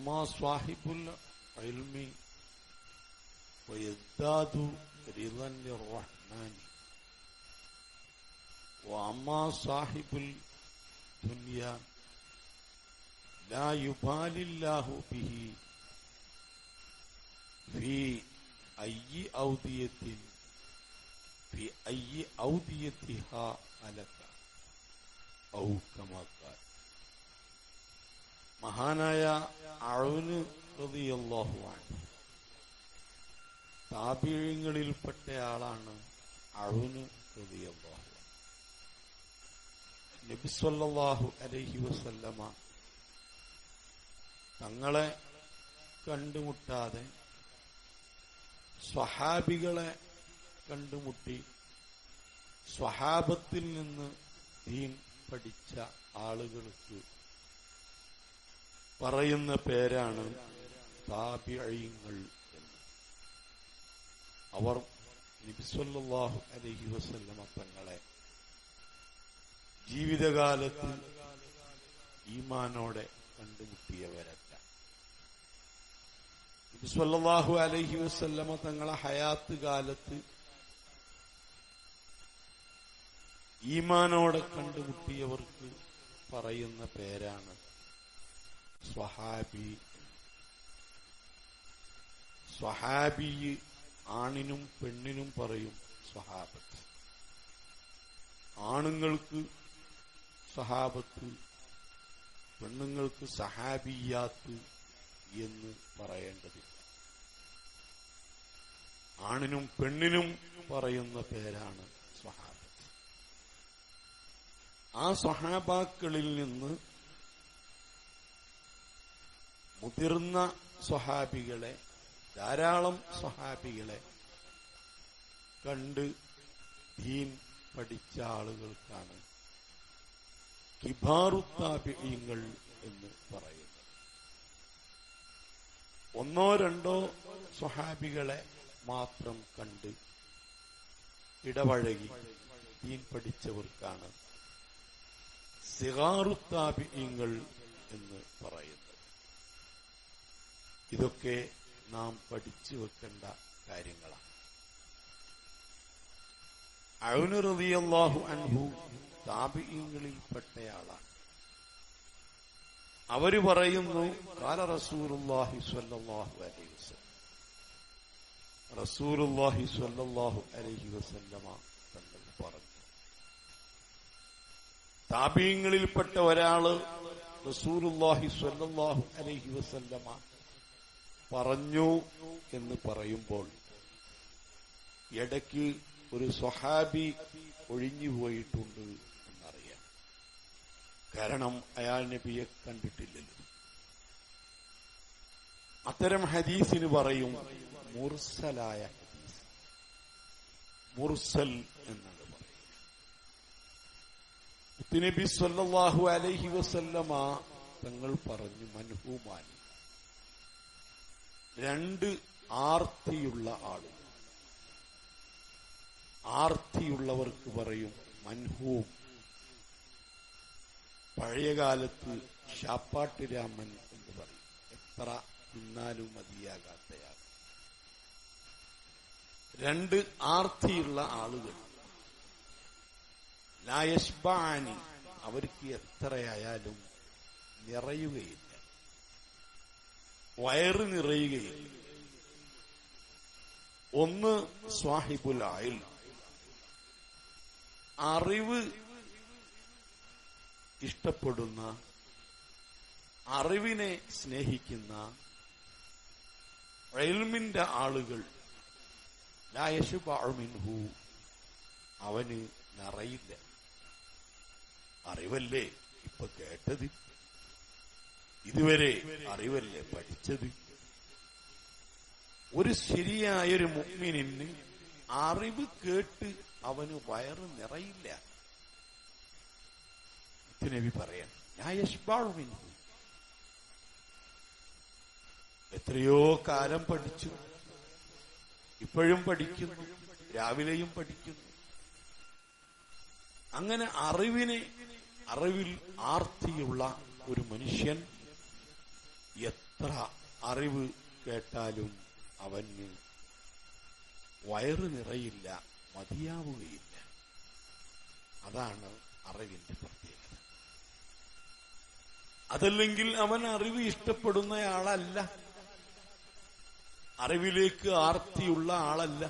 അമ്മാ സ്വാഹിബുൽ ഇൽമി ويزداد رضا للرحمن وأما صاحب الدنيا لا يبالي الله به في أي أودية في أي أوديتها هلك أو كما قال മഹാനായ അഴുന് റളിയല്ലാഹു അൻഹു. താപീയങ്ങളിൽപ്പെട്ടയാളാണ് അഴുന് റളിയല്ലാഹു അൻഹു. നബി സല്ലല്ലാഹു അലൈഹി വസല്ലമ തങ്ങളെ കണ്ടുമുട്ടാതെ സ്വഹാബികളെ കണ്ടുമുട്ടി സ്വഹാബത്തിൽ നിന്ന് ദീൻ പഠിച്ച ആളുകൾക്ക് പറയുന്ന പേരാണ് താബിഅഴിങ്ങൾ എന്ന്. അവർ നബിസ്വല്ലാഹു അലഹി വസല്ലമ തങ്ങളെ ജീവിതകാലത്ത് ഈമാനോടെ കണ്ടുമുട്ടിയവരല്ല. നബിസ്വല്ലാഹു അലഹി വസല്ലമ തങ്ങളെ ഹയാത്ത് കാലത്ത് ഈമാനോടെ കണ്ടുമുട്ടിയവർക്ക് പറയുന്ന പേരാണ് സ്വഹാബി. സ്വഹാബി ആണിനും പെണ്ണിനും പറയും സ്വഹാബത്ത്. ആണുങ്ങൾക്ക് സഹാബത്ത് പെണ്ണുങ്ങൾക്ക് സഹാബിയാത്ത് എന്ന് പറയേണ്ടതില്ല. ആണിനും പെണ്ണിനും പറയുന്ന പേരാണ് സ്വഹാബത്ത്. ആ സ്വഹാബാക്കളിൽ നിന്ന് മുതിർന്ന സ്വഹാബികളെ ധാരാളം സ്വഹാബികളെ കണ്ട് ദീൻ പഠിച്ച ആളുകൾക്കാണ് കിബാറുത്താപിയങ്ങൾ എന്ന് പറയുന്നത്. ഒന്നോ രണ്ടോ സ്വഹാബികളെ മാത്രം കണ്ട് ഇടപഴകി ദീൻ പഠിച്ചവർക്കാണ് സിഗാറുത്താപിയങ്ങൾ എന്ന് പറയുന്നത്. ഇതൊക്കെ നാം പഠിച്ചു വെക്കേണ്ട കാര്യങ്ങളാണ്. അഴുനുറതിയല്ലാഹു അൻഹു താപിയങ്ങളിൽപ്പെട്ടയാളാണ് അവർ പറയുന്നു കാല റസൂറുല്ലാഹി സ്വല്ലാഹു അലൈഹി വസ്ലം റസൂറുല്ലാഹി സ്വല്ലാഹു അലൈഹി വസല്ലമ തങ്ങൾ പറഞ്ഞു. താപിയങ്ങളിൽപ്പെട്ട ഒരാൾ റസൂറുല്ലാഹി സ്വല്ലാഹു അലൈഹി വസല്ലമ പറഞ്ഞു എന്ന് പറയുമ്പോൾ ഇടയ്ക്ക് ഒരു സ്വഹാബി ഒഴിഞ്ഞുപോയിട്ടുണ്ട് എന്നറിയാം. കാരണം അയാൾ നബിയെ കണ്ടിട്ടില്ലല്ലോ. അത്തരം ഹദീസിന് പറയും മുർസലായ ഹദീസ്. മുർസൽ എന്നാണ് പറയുന്നത്. നബി സല്ലാഹു അലഹി വസല്ലമ തങ്ങൾ പറഞ്ഞു മൻഹൂമാൻ രണ്ട് ആർത്തിയുള്ള ആളുകൾ ആർത്തിയുള്ളവർക്ക് പറയും മൻഹൂം. പഴയകാലത്ത് ശാപ്പാട്ടുരാമൻ എന്ന് പറയും. എത്ര തിന്നാലും മതിയാകാത്തയാൾ രണ്ട് ആർത്തിയുള്ള ആളുകൾ. ലായസ്ബാനി അവർക്ക് എത്രയായാലും നിറയുകയില്ല. വയറ് നിറയുകയില്ല ഒന്ന് സ്വാഹിബുൽ ആയിൽ അറിവ് ഇഷ്ടപ്പെടുന്ന അറിവിനെ സ്നേഹിക്കുന്ന റെയിൽമിന്റെ ആളുകൾ ലായശുബാമിൻഹു അവന് നിറയില്ല. അറിവല്ലേ ഇപ്പൊ കേട്ടത്? ഇതുവരെ അറിവല്ലേ പഠിച്ചത്? ഒരു ശരിയായൊരു മുഗ്മിനിന് അറിവ് കേട്ട് അവന് വയറ് നിറയില്ല. നബി പറയാൻ ന്യായഷ്ബാഴുമിന് എത്രയോ കാലം പഠിച്ചു. ഇപ്പോഴും പഠിക്കുന്നു രാവിലെയും പഠിക്കുന്നു. അങ്ങനെ അറിവിനെ അറിവിൽ ആർത്തിയുള്ള ഒരു മനുഷ്യൻ എത്ര അറിവ് കേട്ടാലും അവന് വയറ് നിറയില്ല മതിയാവുകയില്ല. അതാണ് അറിവിന്റെ പ്രത്യേകത. അതല്ലെങ്കിൽ അവൻ അറിവ് ഇഷ്ടപ്പെടുന്നയാളല്ല. അറിവിലേക്ക് ആർത്തിയുള്ള ആളല്ല.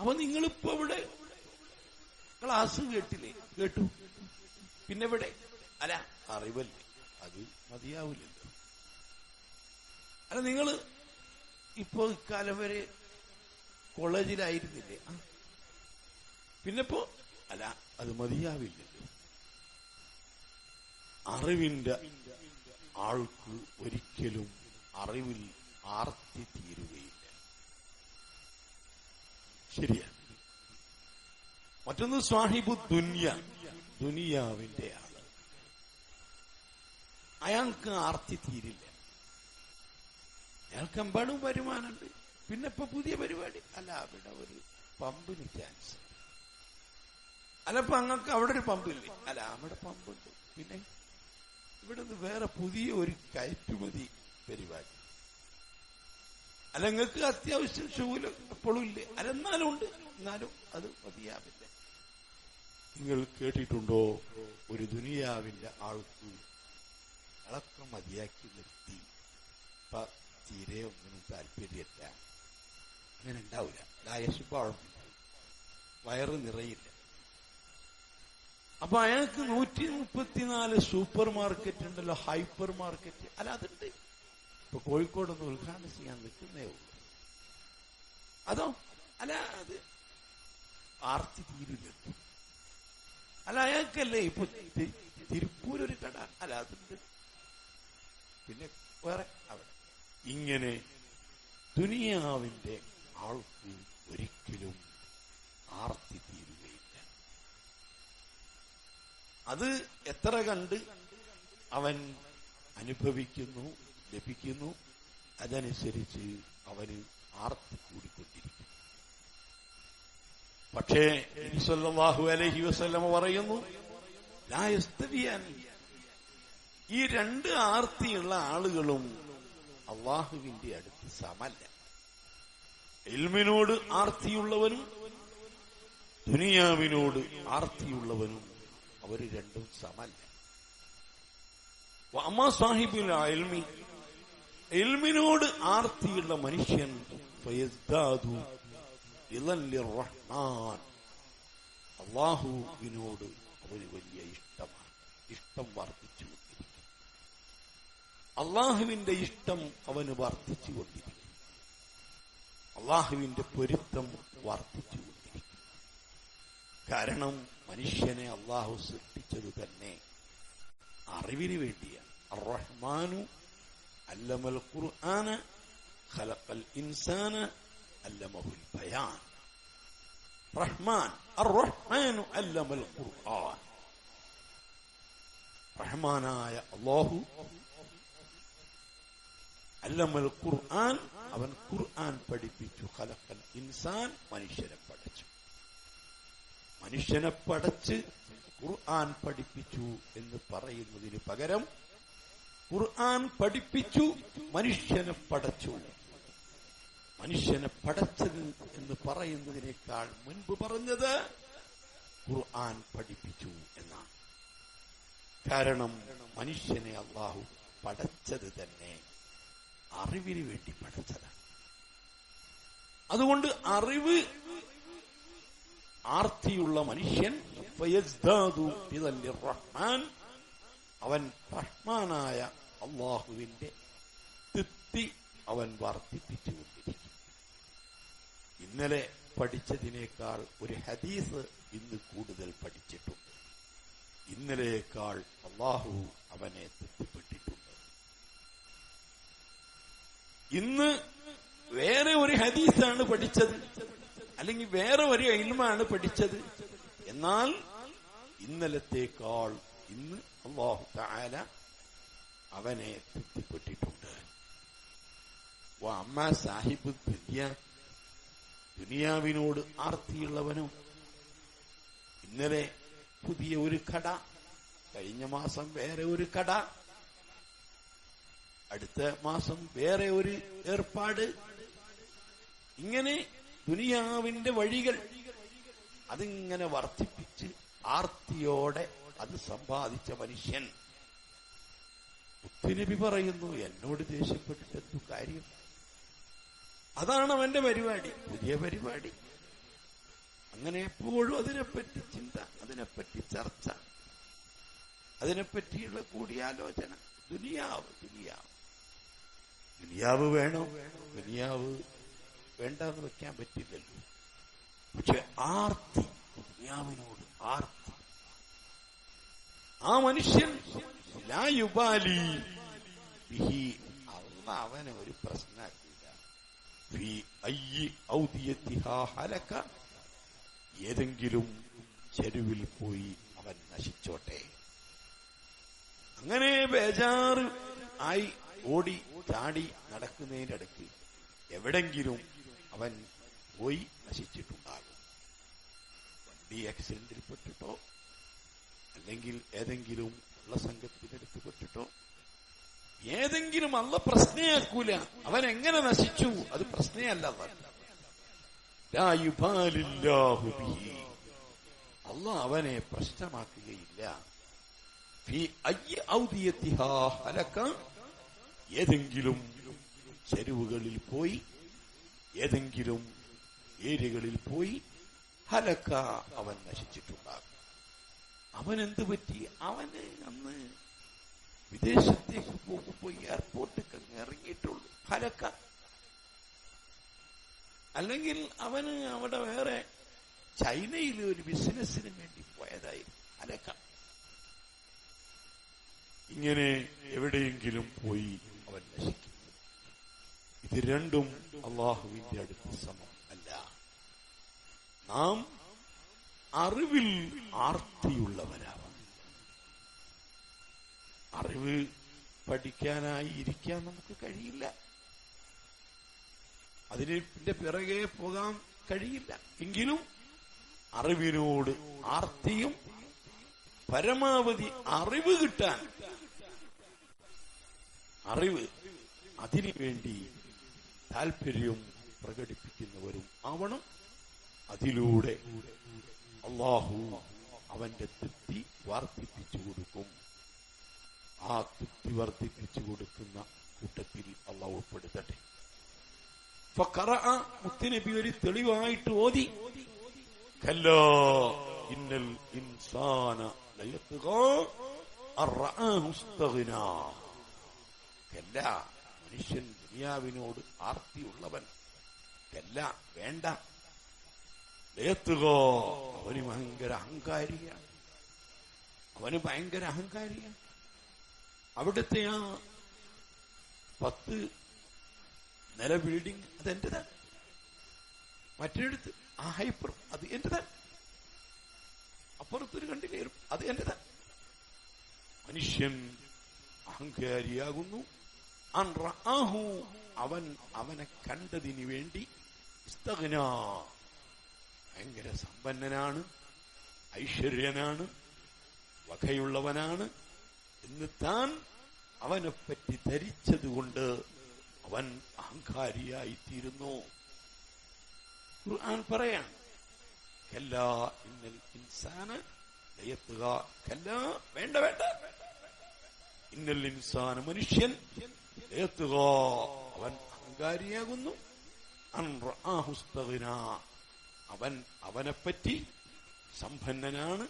അപ്പൊ നിങ്ങളിപ്പോ ഇവിടെ ക്ലാസ് കേട്ടില്ലേ? കേട്ടു. പിന്നെ ഇവിടെ അല്ല അറിവല്ലേ? അത് മതിയാവില്ലല്ലോ. അല്ല നിങ്ങൾ ഇപ്പോ ഇക്കാലം വരെ കോളേജിലായിരുന്നില്ലേ? പിന്നെപ്പോ അല്ല അത് മതിയാവില്ലല്ലോ. അറിവിന്റെ ആൾക്ക് ഒരിക്കലും അറിവിൽ ആർത്തി തീരുകയില്ല. ശരിയാ മറ്റൊന്ന് സ്വാഹിബു ദുന്യ ദുനിയാവിന്റെ ആൾ അയാൾക്ക് ആർത്തി തീരില്ല. അയാൾക്ക് എമ്പാടും വരുമാനമുണ്ട്. പിന്നെ ഇപ്പൊ പുതിയ പരിപാടി. അല്ല അവിടെ ഒരു പമ്പിന് ചാൻസ് അല്ല ഇപ്പൊ അങ്ങക്ക് അവിടെ ഒരു പമ്പില്ലേ? അല്ല അവിടെ പമ്പുണ്ട്. പിന്നെ ഇവിടെ നിന്ന് വേറെ പുതിയ ഒരു കയറ്റുമതി പരിപാടി. അല്ല നിങ്ങൾക്ക് അത്യാവശ്യം ശൂലം എപ്പോഴും ഇല്ലേ അല്ല എന്നാലും ഉണ്ട്. എന്നാലും അത് മതിയാവില്ല. നിങ്ങൾ കേട്ടിട്ടുണ്ടോ? ഒരു ദുനിയാവിന്റെ ആൾക്ക് അളക്കം മതിയാക്കി നിർത്തി ഇപ്പൊ തീരെ ഒന്നിനും താല്പര്യമില്ല. അങ്ങനെ ഉണ്ടാവില്ല ലായശുപാളം വയറ് നിറയില്ല. അപ്പൊ അയാൾക്ക് നൂറ്റി മുപ്പത്തിനാല് സൂപ്പർ മാർക്കറ്റ് ഉണ്ടല്ലോ ഹൈപ്പർ മാർക്കറ്റ്. അല്ല അതുണ്ട്. ഇപ്പൊ കോഴിക്കോടൊന്ന് ഉദ്ഘാടനം ചെയ്യാൻ നിൽക്കുന്നേ ഉള്ളൂ. അതോ? അല്ല അത് ആർത്തി തീരില്ല അല്ല അയാൾക്കല്ലേ ഇപ്പൊ തിരുപ്പൂർ ഒരു കട? അല്ല അതുണ്ട്. പിന്നെ വേറെ അവിടെ. ഇങ്ങനെ ദുനിയാവിന്റെ ആൾക്ക് ഒരിക്കലും ആർത്തി തീരുകയില്ല. അത് എത്ര കണ്ട് അവൻ അനുഭവിക്കുന്നു ലഭിക്കുന്നു അതനുസരിച്ച് അവന് ആർത്തി കൂടിക്കൊണ്ടിരിക്കും പക്ഷേ അലൈഹി വസല്ലമ പറയുന്നു ഈ രണ്ട് ആർത്തിയുള്ള ആളുകളും അള്ളാഹുവിന്റെ അടുത്ത് സമല്ല. ഇൽമിനോട് ആർത്തിയുള്ളവനും ദുനിയാവിനോട് ആർത്തിയുള്ളവനും അവർ രണ്ടും സമല്ല. അമ്മ സാഹിബിൽ ഇൽമി ഇൽമിനോട് ആർത്തിയുള്ള മനുഷ്യൻ അള്ളാഹുവിനോട് അവന് വലിയ ഇഷ്ടമാണ്. ഇഷ്ടം വർദ്ധിച്ചുകൊണ്ടിരിക്കും അള്ളാഹുവിന്റെ ഇഷ്ടം അവന് വർദ്ധിച്ചുകൊണ്ടിരിക്കും അള്ളാഹുവിന്റെ പൊരുത്തം വർദ്ധിച്ചുകൊണ്ടിരിക്കും കാരണം മനുഷ്യനെ അള്ളാഹു സൃഷ്ടിച്ചത് തന്നെ അറിവിന് വേണ്ടിയാണ്. റഹ്മാനു അല്ലമൽ ഖുർആന ഖലഖൽ ഇൻസാന അല്ലമഹുൽ ബയാൻ. റഹ്മാൻ അർറഹ്മാനു അല്ലമൽ ഖുർആൻ. റഹ്മാനായ അള്ളാഹു അല്ലമൽ ഖുർആൻ അവൻ ഖുർആൻ പഠിപ്പിച്ചു. ഖലഖൽ ഇൻസാൻ മനുഷ്യനെ പഠിച്ചു. മനുഷ്യനെ പഠിച്ച് ഖുർആൻ പഠിപ്പിച്ചു എന്ന് പറയുന്നതിന് പകരം ഖുർആൻ പഠിപ്പിച്ചു മനുഷ്യനെ പടച്ചു മനുഷ്യനെ പടച്ചത് എന്ന് പറയുന്നതിനേക്കാൾ മുൻപ് പറഞ്ഞത് ഖുർആൻ പഠിപ്പിച്ചു എന്നാണ്. കാരണം മനുഷ്യനെ അള്ളാഹു പടച്ചത് തന്നെ. അറിവിന് വേണ്ടി പഠിച്ചതാണ്. അതുകൊണ്ട് അറിവ് ആർത്തിയുള്ള മനുഷ്യൻ റഹ്മാൻ അവൻ റഹ്മാനായ അള്ളാഹുവിന്റെ തൃപ്തി അവൻ വർദ്ധിപ്പിച്ചുകൊണ്ടിരിക്കും ഇന്നലെ പഠിച്ചതിനേക്കാൾ ഒരു ഹദീസ് ഇന്ന് കൂടുതൽ പഠിച്ചിട്ടുണ്ട്. ഇന്നലെയേക്കാൾ അള്ളാഹു അവനെ തൃപ്തിപ്പെട്ടിട്ടുണ്ട് ഇന്ന് വേറെ ഒരു ഹദീസാണ് പഠിച്ചത്. അല്ലെങ്കിൽ വേറെ ഒരു ഇൽമാണ് പഠിച്ചത്. എന്നാൽ ഇന്നലത്തേക്കാൾ ഇന്ന് അള്ളാഹു താല അവനെ തൃപ്തിപ്പെട്ടിട്ടുണ്ട്. ഓ അമ്മ സാഹിബ് ദുനിയ ദുനിയാവിനോട് ആർത്തിയുള്ളവനും ഇന്നലെ പുതിയ ഒരു കട കഴിഞ്ഞ മാസം വേറെ ഒരു കട അടുത്ത മാസം വേറെ ഒരു ഏർപ്പാട്. ഇങ്ങനെ ദുനിയാവിന്റെ വഴികൾ അതിങ്ങനെ വർദ്ധിപ്പിച്ച് ആർത്തിയോടെ അത് സമ്പാദിച്ച മനുഷ്യൻ. മുത്തുനബി പറയുന്നു എന്നോട് ദേഷ്യപ്പെട്ടിട്ട് എന്തു കാര്യം? അതാണ് അവന്റെ പരിപാടി പുതിയ പരിപാടി. അങ്ങനെ എപ്പോഴും അതിനെപ്പറ്റി ചിന്ത അതിനെപ്പറ്റി ചർച്ച അതിനെപ്പറ്റിയുള്ള കൂടിയാലോചന. ദുനിയാവ് ദുനിയാവ്. ദുനിയാവ് വേണോ? ദുനിയാവ് വേണ്ടെന്ന് വെക്കാൻ പറ്റില്ലല്ലോ. പക്ഷെ ആർത്തി ദുനിയാവിനോട് ആർത്തി. ആ മനുഷ്യൻ ലായുബാലി അള്ള അവനെ ഒരു ഹലക ഏതെങ്കിലും ചെരുവിൽ പോയി അവൻ നശിച്ചോട്ടെ. അങ്ങനെ ബേജാറ് ആയി ഓടി ചാടി നടക്കുന്നതിന്റെ അടുക്ക് എവിടെങ്കിലും അവൻ പോയി നശിച്ചിട്ടുണ്ടാകും. വണ്ടി ആക്സിഡന്റിൽ പെട്ടിട്ടോ അല്ലെങ്കിൽ ഏതെങ്കിലും ഉള്ള സംഘത്തിനടുത്ത് പെട്ടിട്ടോ ഏതെങ്കിലും അല്ല പ്രശ്നയാക്കൂല. അവൻ എങ്ങനെ നശിച്ചു? അത് പ്രശ്നയല്ല അല്ല അവനെ പ്രശ്നമാക്കുകയില്ല. ഫി അയ്യ ഔദിയത്തിഹാ ഹലക ഏതെങ്കിലും ചെരുവുകളിൽ പോയി ഏതെങ്കിലും ഏരിയകളിൽ പോയി ഹലക്ക അവൻ നശിച്ചിട്ടുണ്ടാകും. അവൻ എന്ത് പറ്റി? അവന് അന്ന് വിദേശത്തേക്ക് പോകുമ്പോൾ എയർപോർട്ടിൽ അങ്ങ് ഇറങ്ങിയിട്ടുള്ളൂ. ഹലക്ക. അല്ലെങ്കിൽ അവന് അവിടെ വേറെ ചൈനയിൽ ഒരു ബിസിനസ്സിന് വേണ്ടി പോയതായിരുന്നു. ഹലക്ക. ഇങ്ങനെ എവിടെയെങ്കിലും പോയി അവൻ നശിക്കും ഇത് രണ്ടും അള്ളാഹുവിന്റെ അടുത്ത് സമം അല്ല. നാം അറിവിൽ ആർത്തിയുള്ളവരാവണം അറിവ് പഠിക്കാനായി ഇരിക്കാൻ നമുക്ക് കഴിയില്ല. അതിന്റെ പിറകെ പോകാൻ കഴിയില്ല. എങ്കിലും അറിവിനോട് ആർത്തിയും പരമാവധി അറിവ് കിട്ടാൻ അറിവ് അതിനു വേണ്ടി താല്പര്യം പ്രകടിപ്പിക്കുന്നവരും ആവണം. അതിലൂടെ അള്ളാഹു അവന്റെ തൃപ്തി വർദ്ധിപ്പിച്ചു കൊടുക്കും. ആ തൃപ്തി വർദ്ധിപ്പിച്ചു കൊടുക്കുന്ന കൂട്ടത്തിൽ അള്ളാഹ് ഉൾപ്പെടുത്തട്ടെ. മുത്തനബി ഒരു തെളിവായിട്ട് ഓതി. ഇന്നൽ ഇൻസാന കല്ല മനുഷ്യൻ ദുനിയാവിനോട് ആർത്തിയുള്ളവൻ. ഇതല്ല വേണ്ട. ലേത്തുകോ അവന് ഭയങ്കര അഹങ്കാരിയാണ്. അവന് ഭയങ്കര അഹങ്കാരിയാണ്. അവിടുത്തെ ആ പത്ത് നില ബിൽഡിംഗ് അത് എന്റേതാണ്? മറ്റൊരിടത്ത് ആ ഹൈപ്പർ അത് എന്റേതാണ്? അപ്പുറത്തൊരു കണ്ടില്ലേ അത് എന്റേതാണ്? മനുഷ്യൻ അഹങ്കാരിയാകുന്നു. അവൻ അവനെ കണ്ടതിന് വേണ്ടി ഭയങ്കര സമ്പന്നനാണ് ഐശ്വര്യനാണ് വകയുള്ളവനാണ്. എന്ന് താൻ അവനെപ്പറ്റി ധരിച്ചതുകൊണ്ട് അവൻ അഹങ്കാരിയായിത്തീരുന്നു. ഖുർആൻ പറയാണ് കല്ലാ ഇന്നൽ ഇൻസാന് ലയത്തുക കല്ല വേണ്ട വേണ്ട. ഇന്നൽ ഇൻസാന മനുഷ്യൻ അവൻ അഹങ്കാരിയാകുന്നു അൻറാഹുസ്തഗ്ന അവൻ അവനെപ്പറ്റി സമ്പന്നനാണ്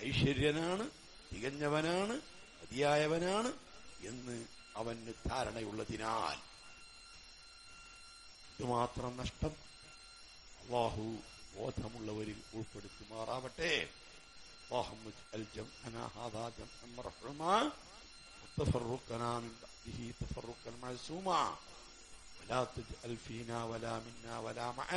ഐശ്വര്യനാണ് തികഞ്ഞവനാണ് മതിയായവനാണ് എന്ന് അവന് ധാരണയുള്ളതിനാൽ ഇതുമാത്രം നഷ്ടം അള്ളാഹു ബോധമുള്ളവരിൽ ഉൾപ്പെടുത്തുമാറാവട്ടെ اللهم اجعل جمعنا هذا جمعا مرحوما وتفرقنا من بعده تفرقا معصوما ولا تجعل فينا ولا منا ولا معنا.